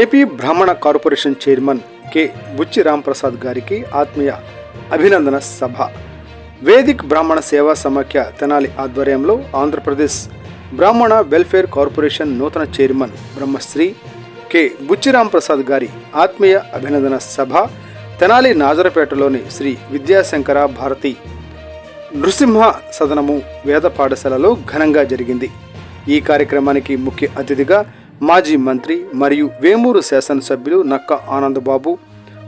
AP బ్రాహ్మణ corporation chairman K. Buchi Ramprasad గారికి ఆత్మీయ అభినందన సభ. వేదిక్ బ్రాహ్మణ సేవా సమాఖ్య తెనాలి ఆధ్వర్యంలో ఆంధ్రప్రదేశ్ బ్రాహ్మణ వెల్ఫేర్ కార్పొరేషన్ నూతన చైర్మన్ బ్రహ్మశ్రీ కె. బుచ్చిరాం ప్రసాద్ గారి ఆత్మీయ అభినందన సభ తెనాలి నాజరపేటలోని శ్రీ విద్యాశంకర భారతి నృసింహ సదనము వేద పాఠశాలలో ఘనంగా జరిగింది. ఈ కార్యక్రమానికి ముఖ్య అతిథిగా మాజీ మంత్రి మరియు వేమూరు శాసనసభ్యులు నక్క ఆనందబాబు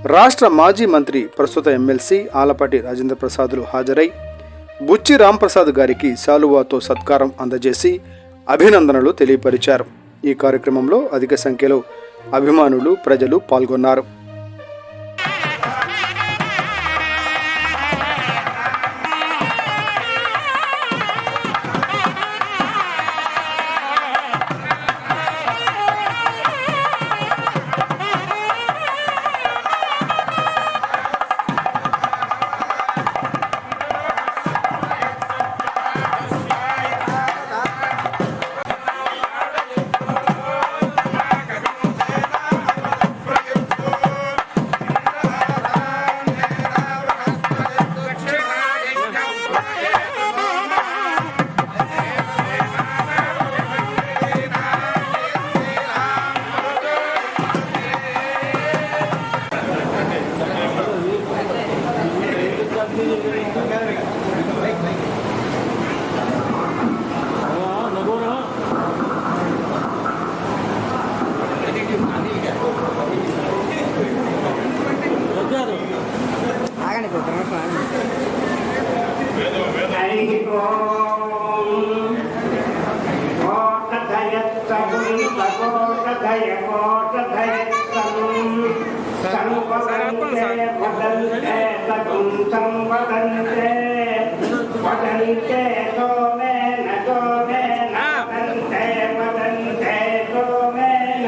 రాష్ట్ర మాజీ మంత్రి ప్రస్తుత ఎమ్మెల్సీ ఆలపాటి రాజేంద్ర ప్రసాదులు హాజరై బుచ్చి రాంప్రసాద్ గారికి శాలువాతో సత్కారం అందజేసి అభినందనలు తెలియపరిచారు. ఈ కార్యక్రమంలో అధిక సంఖ్యలో అభిమానులు ప్రజలు పాల్గొన్నారు. Yeah. సంవదంతే వదంతే సోమేన సోమేన వదంతే వదంతే సోమేన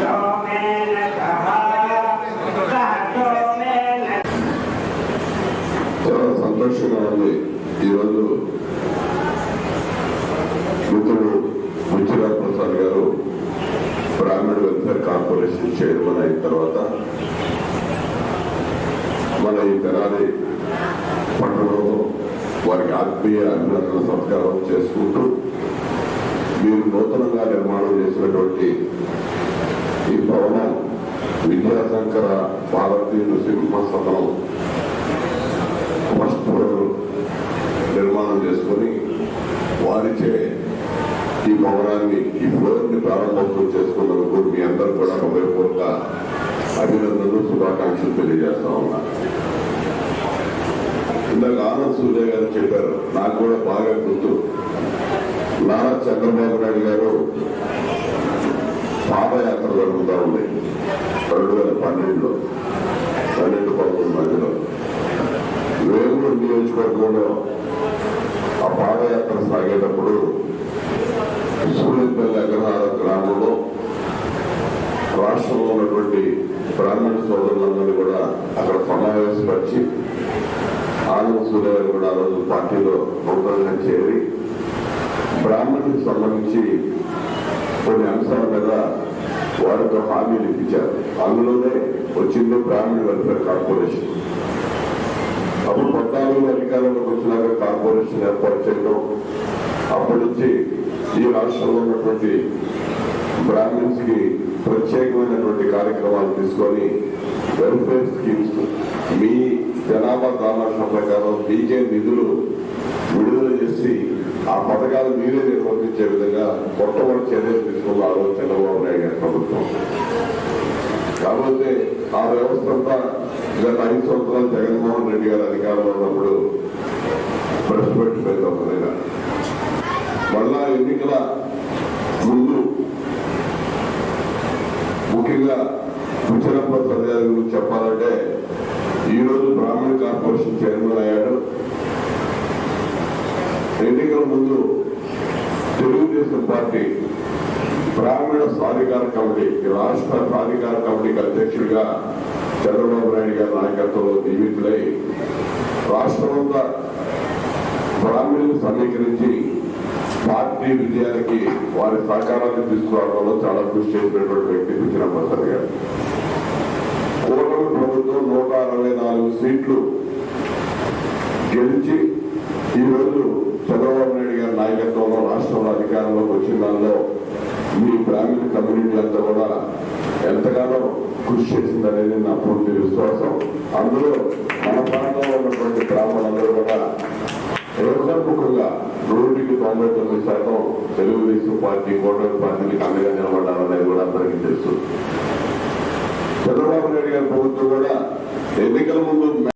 సోమేన సహ సహ సోమేన చాలా సంతోషంగా ఉంది. ఈరోజు మిత్రుడు ముచ్చిరా ప్రసాద్ గారు బ్రాహ్మణ వెల్ఫేర్ కార్పొరేషన్ చైర్మన్ అయిన తర్వాత మన ఈ వారికి ఆత్మీయ అభినందన సత్కారం చేసుకుంటూ మీరు నూతనంగా నిర్మాణం చేసినటువంటి ఈ భవనం విద్యాశంకర భారతీయ నృసింహ సదనం ఫస్ట్ నిర్మాణం చేసుకొని వారిచే ఈ భవనాన్ని ఈ ఫ్లోర్ని ప్రారంభోత్సవం చేసుకున్నందుకు మీ అందరూ కూడా హృదయపూర్వక అభినందనలు శుభాకాంక్షలు తెలియజేస్తా ఉన్నా. ఇందాక ఆనంద్ సూర్య గారు చెప్పారు కూడా బాగా గుర్తు నారా చంద్రబాబు నాయుడు గారు పాదయాత్ర జరుగుతూ ఉంది. రెండు వేల పన్నెండులో పన్నెండు పదకొండు మధ్యలో. వేమూరు నియోజకవర్గంలో ఆ పాదయాత్ర సాగేటప్పుడు సూర్యపల్లి అగ్రహార గ్రామంలో రాష్ట్రంలో ఉన్నటువంటి బ్రాహ్మణ సోదరులందరూ కూడా అక్కడ సమావేశపరిచి ఆనంద సూర్య కూడా ఆ రోజు పార్టీలో నూతనంగా చేరి బ్రాహ్మణులకు సంబంధించి కొన్ని అంశాల మీద వారితో హామీలు ఇప్పించారు. అందులోనే వచ్చింది బ్రాహ్మణ వెల్ఫేర్ కార్పొరేషన్. అప్పుడు పద్నాలుగు అధికారంలోకి వచ్చినాక కార్పొరేషన్ ఏర్పాటు చేయడం అప్పటి నుంచి ఈ రాష్ట్రంలో ఉన్నటువంటి బ్రాహ్మణ్స్కి ప్రత్యేకమైనటువంటి కార్యక్రమాలు తీసుకొని వెల్ఫేర్ స్కీమ్స్ మీ జనాభా దామాషం ప్రకారం మీకే నిధులు విడుదల చేసి ఆ పథకాలు మీరే నిర్వర్తించే విధంగా మొట్టమొదటి చర్యలు తీసుకున్న ఆ రోజు చంద్రబాబు నాయుడు గారి ప్రభుత్వం. కాకపోతే ఆ వ్యవస్థ అంతా గత ఐదు సంవత్సరాలు జగన్మోహన్ రెడ్డి గారు అధికారంలో ఉన్నప్పుడు పెట్టి ఒక విధంగా మళ్ళా ఎన్నికల ముందు ముఖ్యంగా ముచ్చరప్ప సర్దార్ గురించి చెప్పాలంటే ఈరోజు రోజు బ్రాహ్మణ కార్పొరేషన్ చైర్మన్ అయ్యాడు. ఎన్నికల ముందు తెలుగుదేశం పార్టీ బ్రాహ్మణ సాధికార కమిటీ రాష్ట్ర సాధికార కమిటీకి అధ్యక్షుడిగా చంద్రబాబు నాయుడు గారి నాయకత్వంలో నియమితులై రాష్ట్రమంతా బ్రాహ్మణులు సమీకరించి పార్టీ విజయానికి వారి సహకారాన్ని తీసుకురావడంలో చాలా కృషి చేసినటువంటి వ్యక్తి పిచ్చిన ప్రసాద్ గారు. కూటమి ప్రభుత్వం నూట అరవై నాలుగు సీట్లు గెలిచి ఈ రోజు చంద్రబాబు నాయుడు గారి నాయకత్వంలో రాష్ట్రంలో అధికారంలోకి వచ్చిన దానిలో మీ బ్రాహ్మణ కమ్యూనిటీ అంతా కూడా ఎంతగానో కృషి చేసిందనేది నా పూర్తి విశ్వాసం. అందులో మన ప్రాంతంలో ఉన్నటువంటి బ్రాహ్మణులందరూ కూడా ఏకముఖంగా నూటికి తొంభై తొమ్మిది శాతం తెలుగుదేశం పార్టీ కూటమి పార్టీకి అండగా నిలబడాలనేది కూడా అందరికీ తెలుసు. చంద్రబాబు నాయుడు గారి ప్రభుత్వం కూడా ఎన్నికల ముందు